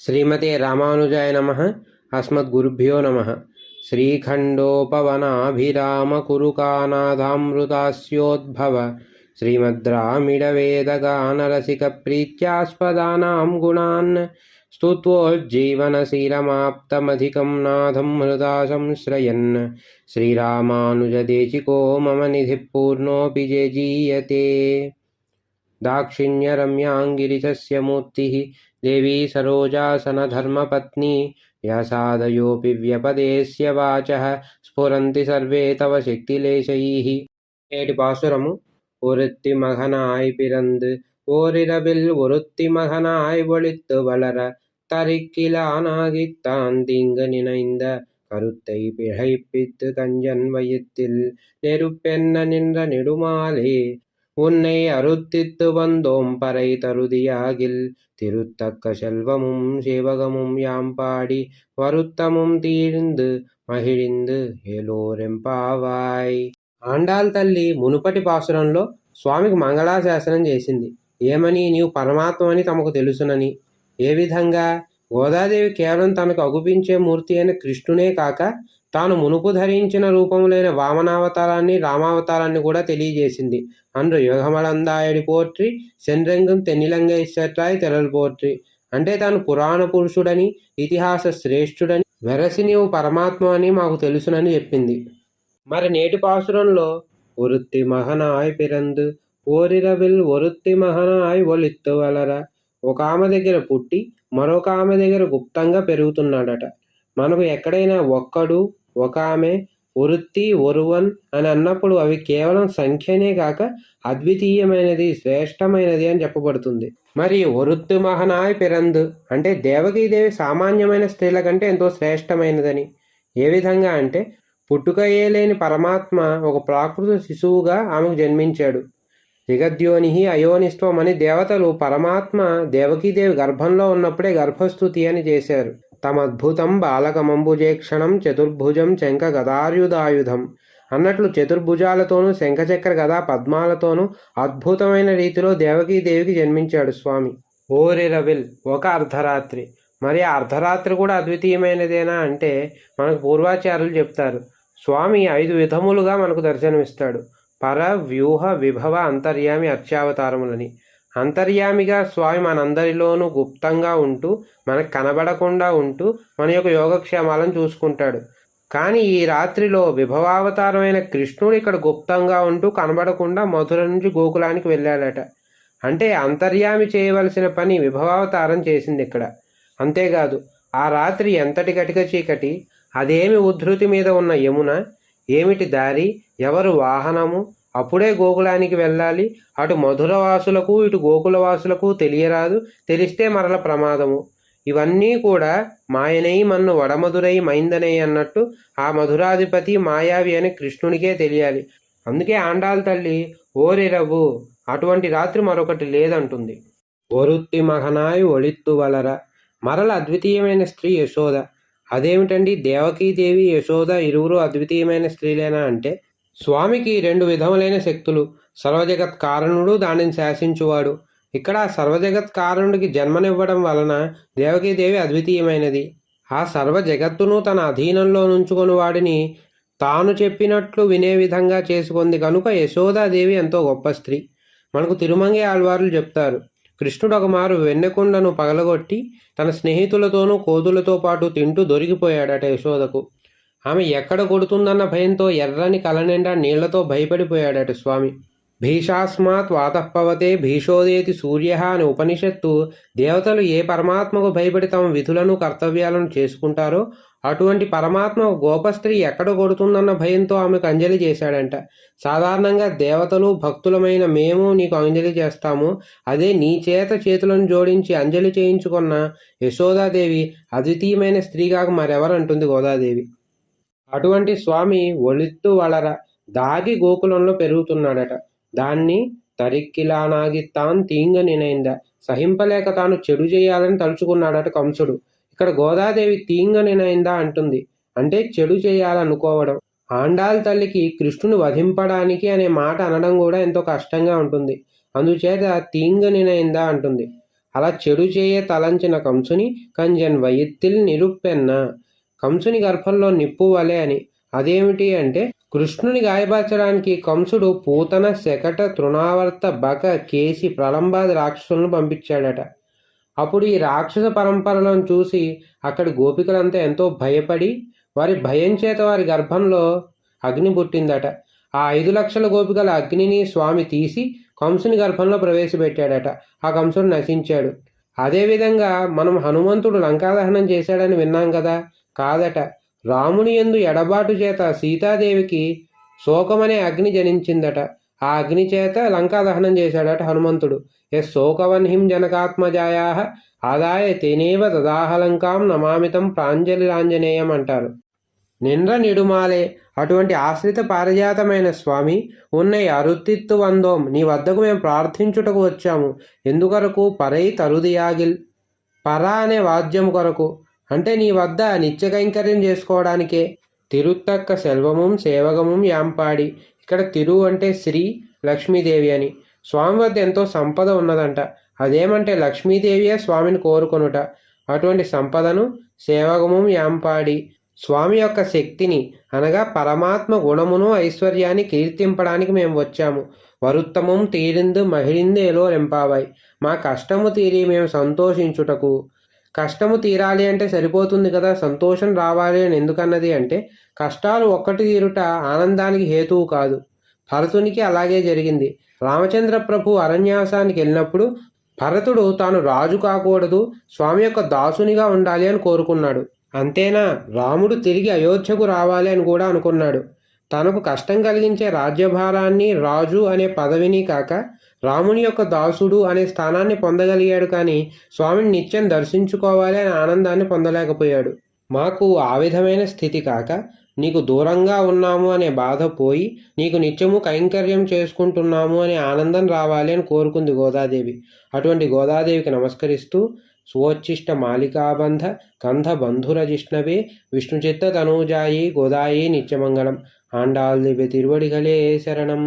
श्रीमते रामानुजाय नमः, अस्मद्गुरुभ्यो नमः। श्रीखण्डोपवनाभिरामकुरुकानादामृतास्योद्भव श्रीमद्रामिडवेदगानरसिकप्रीत्यास्पदानां गुणान्। स्तुत्वोज्जीवनशीलमाप्तमधिकं नाथं हृदा संश्रयन् श्रीरामानुजदेशिको मम निधिः पूर्णोऽपि जे जीयते। दाक्षिण्यरम्याङ्गिरिशस्य मूर्तिः देवी सरोजासनधर्मपत्नी। व्यासादयोऽपि व्यपदेस्य वाचः स्फुरन्ति सर्वे तव शक्तिलेशैः। ஏடு பாசுரமும் ஒருத்தி மகனாய் பிறந்து ஓரிரவில் ஒருத்தி மகனாய் ஒழித்து வளர தரிக்கிலானாகித்தான் தீங்கு நினைந்த கருத்தை பிழைப்பித்து கஞ்சன் வயிற்றில் நெருப்பென்ன நின்ற நெடுமாலே உன்னை அருத்தித்து வந்தோம் பறை தருதியாகில் திருத்தக்க செல்வமும் சேவகமும் யாம் பாடி வருத்தமும் தீர்ந்து మహిళిందు ఏలోరెంపావాయ్ ఆండాల్ తల్లి మునుపటి పాసురంలో స్వామికి మంగళాశాసనం చేసింది ఏమని నీవు పరమాత్మని తమకు తెలుసునని ఏ విధంగా గోదాదేవి కేవలం తనకు అగుపించే మూర్తి అయిన కృష్ణునే కాక తాను మునుపు ధరించిన రూపములైన వామనావతారాన్ని రామావతారాన్ని కూడా తెలియజేసింది. అండ్రు యుగమలందాయడి పోట్రి సెన్రంగం తెన్నిలంగ తెరలు పోట్రి అంటే తాను పురాణ పురుషుడని ఇతిహాస శ్రేష్ఠుడని వెరసి నీవు పరమాత్మ అని మాకు తెలుసునని చెప్పింది. మరి నేటి పాసురంలో ఒరుత్తి మహనాయ్ పిరందు ఓరిరవిల్ ఒరుత్తి మహనాయ్ ఒలిత్తు వలరా ఒక ఆమె దగ్గర పుట్టి మరొక ఆమె దగ్గర గుప్తంగా పెరుగుతున్నాడట. మనకు ఎక్కడైనా ఒక్కడు ఒక ఆమె ఒరుత్తి ఒరువన్ అని అన్నప్పుడు అవి కేవలం సంఖ్యనే కాక అద్వితీయమైనది శ్రేష్టమైనది అని చెప్పబడుతుంది. మరి ఒరుత్తు మహనాయ్ పిరందు అంటే దేవకీదేవి సామాన్యమైన స్త్రీల కంటే ఎంతో శ్రేష్టమైనదని. ఏ విధంగా అంటే పుట్టుకయే లేని పరమాత్మ ఒక ప్రాకృత శిశువుగా ఆమెకు జన్మించాడు. జగద్యోని అయోనిష్టం అని దేవతలు పరమాత్మ దేవకీదేవి గర్భంలో ఉన్నప్పుడే గర్భస్థుతి అని చేశారు. తమద్భుతం బాలకమంబుజేక్షణం చతుర్భుజం శంఖ గదార్యుధాయుధం అన్నట్లు చతుర్భుజాలతోనూ శంఖచక్ర గదా పద్మాలతోనూ అద్భుతమైన రీతిలో దేవకీదేవికి జన్మించాడు స్వామి. ఓరి రవిల్ ఒక అర్ధరాత్రి. మరి ఆ అర్ధరాత్రి కూడా అద్వితీయమైనదేనా అంటే మనకు పూర్వాచార్యులు చెప్తారు. స్వామి ఐదు విధములుగా మనకు దర్శనమిస్తాడు. పర వ్యూహ విభవ అంతర్యామి అర్చావతారములని అంతర్యామిగా స్వామి మనందరిలోనూ గుప్తంగా ఉంటూ మనకు కనబడకుండా ఉంటూ మన యొక్క యోగక్షేమాలను చూసుకుంటాడు. కానీ ఈ రాత్రిలో విభవావతారమైన కృష్ణుడు ఇక్కడ గుప్తంగా ఉంటూ కనబడకుండా మధుర నుంచి గోకులానికి వెళ్ళాడట. అంటే అంతర్యామి చేయవలసిన పని విభవావతారం చేసింది ఇక్కడ. అంతేకాదు ఆ రాత్రి ఎంతటి గటిక చీకటి అదేమి ఉద్ధృతి మీద ఉన్న యమున ఏమిటి దారి? ఎవరు వాహనము? అప్పుడే గోకులానికి వెళ్ళాలి. అటు మధురవాసులకు ఇటు గోకులవాసులకు తెలియరాదు. తెలిస్తే మరల ప్రమాదము. ఇవన్నీ కూడా మాయనై మన్ను వడమధురై మైందనై అన్నట్టు ఆ మధురాధిపతి మాయావి అని కృష్ణునికే తెలియాలి. అందుకే ఆండాల తల్లి ఓరిరవు అటువంటి రాత్రి మరొకటి లేదంటుంది. ఒరుత్తి మహనాయ్ ఒళిత్తు వలర. మరల అద్వితీయమైన స్త్రీ యశోద. అదేమిటండి? దేవకీదేవి యశోద ఇరువురు అద్వితీయమైన స్త్రీలేనా అంటే? స్వామికి రెండు విధములైన శక్తులు. సర్వజగత్ కారణుడు దానిని శాసించువాడు. ఇక్కడ సర్వజగత్ కారణుడికి జన్మనివ్వడం వలన దేవకీదేవి అద్వితీయమైనది. ఆ సర్వ జగత్తును తన అధీనంలో నుంచుకొని వాడిని తాను చెప్పినట్లు వినే విధంగా చేసుకుంది కనుక యశోదాదేవి ఎంతో గొప్ప స్త్రీ. మనకు తిరుమంగి ఆళ్వార్లు చెప్తారు. కృష్ణుడు ఒక మారు వెన్నెకుండను పగలగొట్టి తన స్నేహితులతోనూ కోతులతో పాటు తింటూ దొరికిపోయాడట యశోదకు. ఆమె ఎక్కడ కొడుతుందన్న భయంతో ఎర్రని కలనిండా నీళ్ళతో భయపడిపోయాడట స్వామి. భీషాస్మాత్ వాతఃపవతే భీషోదేతి సూర్య అని ఉపనిషత్తు దేవతలు ఏ పరమాత్మకు భయపడి తమ విధులను కర్తవ్యాలను చేసుకుంటారో అటువంటి పరమాత్మ గోపస్త్రీ ఎక్కడ కొడుతుందన్న భయంతో ఆమెకు అంజలి చేశాడంట. సాధారణంగా దేవతలు భక్తులమైన మేము నీకు అంజలి చేస్తాము. అదే నీ చేత చేతులను జోడించి అంజలి చేయించుకున్న యశోదాదేవి అద్వితీయమైన స్త్రీగా మరెవరంటుంది గోదాదేవి. అటువంటి స్వామి ఒలిత్తు వలర దాగి గోకులంలో పెరుగుతున్నాడట. దాన్ని తరిక్కిలానాగి తాన్ తీంగ నినైంద సహింపలేక తాను చెడు చేయాలని తలుచుకున్నాడట కంసుడు. ఇక్కడ గోదాదేవి తీంగనినైందా అంటుంది. అంటే చెడు చేయాలనుకోవడం. ఆండాల్ తల్లికి కృష్ణుని వధింపడానికి అనే మాట అనడం కూడా ఎంతో కష్టంగా ఉంటుంది. అందుచేత తీంగనినైందా అంటుంది. అలా చెడు చేయ తలంచిన కంసుని కంజన్ వయత్తిల్ నిరుప్పెన్న. కంసుని గర్భంలో నిప్పు వలె అని. అదేమిటి అంటే కృష్ణుని గాయపరచడానికి కంసుడు పూతన శకట తృణావర్త బక కేసి ప్రళంబాది రాక్షసులను పంపించాడట. అప్పుడు ఈ రాక్షస పరంపరలను చూసి అక్కడి గోపికలంతా ఎంతో భయపడి వారి భయం చేత వారి గర్భంలో అగ్ని పుట్టిందట. ఆ ఐదు లక్షల గోపికల అగ్నిని స్వామి తీసి కంసుని గర్భంలో ప్రవేశపెట్టాడట. ఆ కంసుడు నశించాడు. అదేవిధంగా మనం హనుమంతుడు లంకాదహనం చేశాడని విన్నాం కదా? కాదట. రాముని యందు ఎడబాటు చేత సీతాదేవికి శోకమనే అగ్ని జనించిందట. ఆ అగ్ని చేత లంకా దహనం చేశాడట హనుమంతుడు. ఎస్ శోకవన్హిం జనకాత్మజాయా ఆదాయ తేనేవ తదాహలంకాం నమామితం ప్రాంజలిరాంజనేయం అంటారు. నిండ్ర నిడుమాలే అటువంటి ఆశ్రిత పారిజాతమైన స్వామి ఉన్న అరుత్తిత్తు వందోం నీ వద్దకు మేము ప్రార్థించుటకు వచ్చాము. ఎందుకొరకు? పరై తరుదియాగిల్. పర అనే వాద్యం కొరకు. అంటే నీ వద్ద నిత్య కైంకర్యం చేసుకోవడానికే. తిరుత్తక్క సెల్వముం సేవగముం యాంపాడి. ఇక్కడ తిరు అంటే శ్రీ లక్ష్మీదేవి అని. స్వామి వద్ద ఎంతో సంపద ఉన్నదంట. అదేమంటే లక్ష్మీదేవియే స్వామిని కోరుకొనుట. అటువంటి సంపదను సేవగము యాంపాడి. స్వామి యొక్క శక్తిని అనగా పరమాత్మ గుణమును ఐశ్వర్యాన్ని కీర్తింపడానికి మేము వచ్చాము. వరుత్తమం తీరిందు మహిళిందేలో రెంపావాయి మా కష్టము తీరి మేము సంతోషించుటకు కష్టము తీరాలి అంటే సరిపోతుంది కదా సంతోషం రావాలి అని ఎందుకన్నది అంటే కష్టాలు ఒక్కటి తీరుట ఆనందానికి హేతువు కాదు. భరతునికి అలాగే జరిగింది. రామచంద్ర ప్రభు అరణ్యాసానికి వెళ్ళినప్పుడు భరతుడు తాను రాజు కాకూడదు స్వామి యొక్క దాసునిగా ఉండాలి అని కోరుకున్నాడు. అంతేనా? రాముడు తిరిగి అయోధ్యకు రావాలి అని కూడా అనుకున్నాడు. తనకు కష్టం కలిగించే రాజ్యభారాన్ని రాజు అనే పదవిని కాక రాముని యొక్క దాసుడు అనే స్థానాన్ని పొందగలిగాడు కానీ స్వామిని నిత్యం దర్శించుకోవాలి అనే ఆనందాన్ని పొందలేకపోయాడు. మాకు ఆ విధమైన స్థితి కాక నీకు దూరంగా ఉన్నాము అనే బాధ పోయి నీకు నిత్యము కైంకర్యం చేసుకుంటున్నాము అనే ఆనందం రావాలి అని కోరుకుంది గోదాదేవి. అటువంటి గోదాదేవికి నమస్కరిస్తూ స్వోచ్చిష్ట మాలికాబంధ కంధ బంధుర జిష్ణవే విష్ణుచిత్త తనూజాయి గోదాయి నిత్యమంగళం. ఆండాల్ దివ్య తిరువడిగలే శరణం.